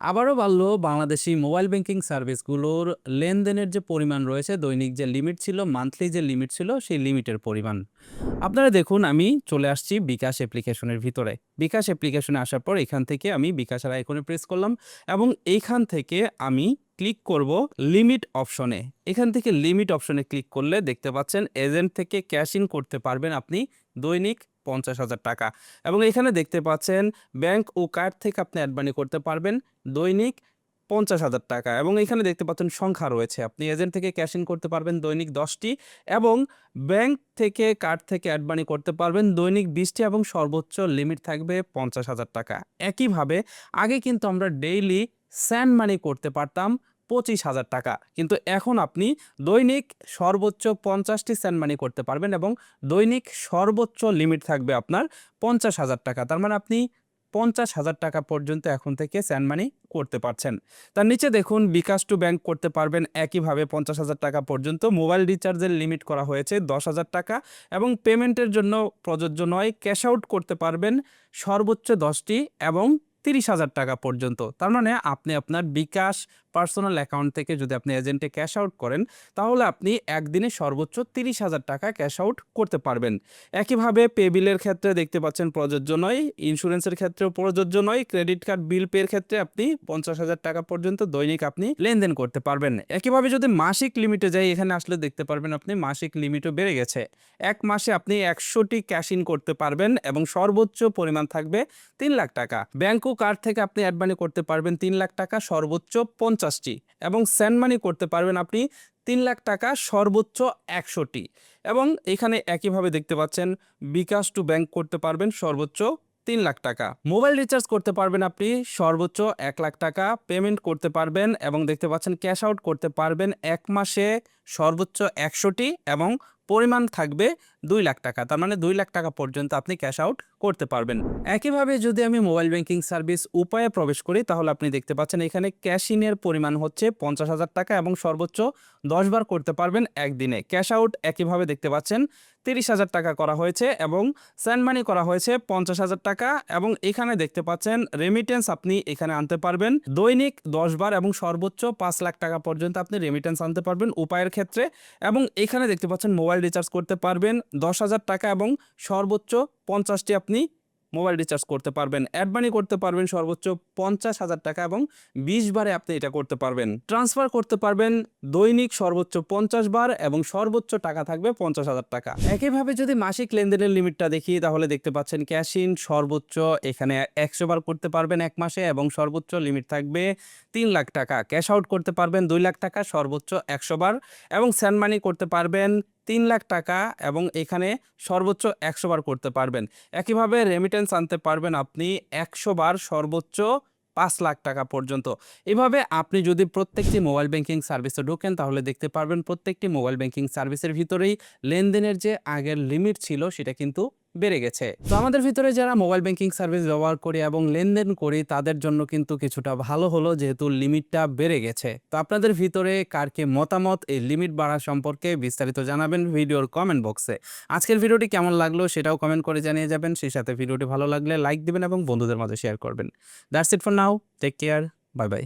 আবারও বাড়ল Bangladeshi mobile banking সার্ভিসগুলোর লেনদেনের যে পরিমাণ রয়েছে, দৈনিক যে লিমিট ছিল, মান্থলি যে লিমিট ছিল, সেই লিমিটের পরিমাণ। আপনারা দেখুন, আমি চলে আসছি বিকাশ অ্যাপ্লিকেশনের ভিতরে। বিকাশ অ্যাপ্লিকেশনে আসার পর এখান থেকে আমি বিকাশের আইকনে প্রেস করলাম এবং এইখান থেকে আমি ক্লিক করব লিমিট অপশনে। এখান থেকে লিমিট অপশনে ক্লিক করলে দেখতে পাচ্ছেন, এজেন্ট থেকে ক্যাশ ইন করতে পারবেন আপনি দৈনিক পঞ্চাশ হাজার টাকা। এবং এখানে দেখতে পাচ্ছেন, ব্যাংক ও কার্ড থেকে আপনি অ্যাড মানি করতে পারবেন। দৈনিক পঞ্চাশ হাজার টাকা। এবং এখানে দেখতে পাচ্ছেন সংখ্যা রয়েছে। আপনি এজেন্ট থেকে ক্যাশ ইন করতে পারবেন দৈনিক দশটি এবং ব্যাংক থেকে কার্ড থেকে অ্যাড মানি করতে পারবেন দৈনিক বিশটি এবং সর্বোচ্চ লিমিট থাকবে পঞ্চাশ হাজার টাকা। একইভাবে আগে কিন্তু আমরা ডেইলি স্যান্ড মানি করতে পারতাম পঁচিশ হাজার টাকা। কিন্তু এখন আপনি দৈনিক সর্বোচ্চ পঞ্চাশটি স্যান্ড মানি করতে পারবেন এবং দৈনিক সর্বোচ্চ লিমিট থাকবে আপনার পঞ্চাশ হাজার টাকা। তার মানে আপনি পঞ্চাশ হাজার টাকা পর্যন্ত এখন থেকে স্যান্ড মানি করতে পারছেন। তার নিচে দেখুন, বিকাশ টু ব্যাংক করতে পারবেন একইভাবে পঞ্চাশ হাজার টাকা পর্যন্ত। মোবাইল রিচার্জের লিমিট করা হয়েছে দশ হাজার টাকা এবং পেমেন্টের জন্য প্রযোজ্য নয়, ক্যাশ আউট করতে পারবেন সর্বোচ্চ দশটি এবং তিরিশ হাজার টাকা পর্যন্ত। তার মানে আপনি আপনার বিকাশ পার্সোনাল অ্যাকাউন্ট থেকে যদি আপনি এজেন্টে ক্যাশ আউট করেন, তাহলে আপনি একদিনে সর্বোচ্চ তিরিশ হাজার টাকা ক্যাশ আউট করতে পারবেন। একইভাবে পে বিলের ক্ষেত্রে দেখতে পাচ্ছেন প্রযোজ্য নয় ইন্স্যুরেন্সের ক্ষেত্রেও প্রযোজ্য নয় ক্রেডিট কার্ড বিল পের ক্ষেত্রে আপনি পঞ্চাশ হাজার টাকা পর্যন্ত দৈনিক আপনি লেনদেন করতে পারবেন। একইভাবে যদি মাসিক লিমিটে যাই, এখানে আসলে দেখতে পারবেন আপনি মাসিক লিমিটও বেড়ে গেছে। এক মাসে আপনি একশোটি ক্যাশ ইন করতে পারবেন এবং সর্বোচ্চ পরিমাণ থাকবে তিন লাখ টাকা। ব্যাংক ও কার্ড থেকে আপনি অ্যাড মানি করতে পারবেন তিন লাখ টাকা, সর্বোচ্চ পঞ্চাশটি এবং স্যান্ড মানি করতে পারবেন আপনি তিন লাখ টাকা সর্বোচ্চ একশোটি। এবং এখানে একইভাবে দেখতে পাচ্ছেন বিকাশ টু ব্যাংক করতে পারবেন সর্বোচ্চ তিন লাখ টাকা। মোবাইল রিচার্জ করতে পারবেন আপনি সর্বোচ্চ এক লাখ টাকা। পেমেন্ট করতে পারবেন এবং দেখতে পাচ্ছেন ক্যাশ আউট করতে পারবেন এক মাসে সর্বোচ্চ একশোটি এবং পরিমাণ থাকবে দুই লাখ টাকা। তার মানে দুই লাখ টাকা পর্যন্ত আপনি ক্যাশ আউট করতে পারবেন। একইভাবে যদি আমি মোবাইল ব্যাংকিং সার্ভিস উপায়ে প্রবেশ করি, তাহলে আপনি দেখতে পাচ্ছেন এখানে ক্যাশ ইনের পরিমাণ হচ্ছে পঞ্চাশ হাজার টাকা এবং সর্বোচ্চ দশ বার করতে পারবেন একদিনে। ক্যাশ আউট একইভাবে দেখতে পাচ্ছেন তিরিশ হাজার টাকা করা হয়েছে এবং স্যান্ড মানি করা হয়েছে পঞ্চাশ হাজার টাকা এবং এখানে দেখতে পাচ্ছেন রেমিটেন্স আপনি এখানে আনতে পারবেন। দৈনিক দশ বার এবং সর্বোচ্চ পাঁচ লাখ টাকা পর্যন্ত আপনি রেমিটেন্স আনতে পারবেন উপায়ের ক্ষেত্রে এবং এখানে দেখতে পাচ্ছেন মোবাইল রিচার্জ করতে পারবেন দশ হাজার টাকা এবং সর্বোচ্চ পঞ্চাশটি আপনি মোবাইল রিচার্জ করতে পারবেন, অ্যাড মানি করতে পারবেন সর্বোচ্চ পঞ্চাশ হাজার টাকা এবং বিশ বারে আপনি এটা করতে পারবেন। ট্রান্সফার করতে পারবেন দৈনিক সর্বোচ্চ পঞ্চাশ বার এবং সর্বোচ্চ টাকা থাকবে পঞ্চাশ হাজার টাকা। একইভাবে যদি মাসিক লেনদেনের লিমিটটা দেখি, তাহলে দেখতে পাচ্ছেন ক্যাশ ইন সর্বোচ্চ এখানে একশো বার করতে পারবেন এক মাসে এবং সর্বোচ্চ লিমিট থাকবে তিন লাখ টাকা। ক্যাশ আউট করতে পারবেন দুই লাখ টাকা, সর্বোচ্চ একশো বার এবং স্যান্ড মানি করতে পারবেন তিন লাখ টাকা এবং এখানে সর্বোচ্চ একশো বার করতে পারবেন। একইভাবে রেমিটেন্স আনতে পারবেন আপনি একশো বার সর্বোচ্চ পাঁচ লাখ টাকা পর্যন্ত। এভাবে আপনি যদি প্রত্যেকটি মোবাইল ব্যাংকিং সার্ভিসে ঢোকেন, তাহলে দেখতে পারবেন প্রত্যেকটি মোবাইল ব্যাংকিং সার্ভিসের ভিতরেই লেনদেনের যে আগের লিমিট ছিল, সেটা কিন্তু বেড়ে গেছে। তো আমাদের ভিতরে যারা মোবাইল ব্যাংকিং সার্ভিস ব্যবহার করি এবং লেনদেন করি, তাদের জন্য কিন্তু কিছুটা ভালো হলো যেহেতু লিমিটটা বেড়ে গেছে। তো আপনাদের ভিতরে কারকে মতামত? এই লিমিট বাড়া সম্পর্কে বিস্তারিত জানাবেন ভিডিওর কমেন্ট বক্সে আজকের ভিডিওটি কেমন লাগল সেটাও কমেন্ট করে জানিয়ে যাবেন। সেই সাথে ভিডিওটি ভালো লাগলে লাইক দিবেন এবং বন্ধুদের মাঝে শেয়ার করবেন। That's it for now take care bye bye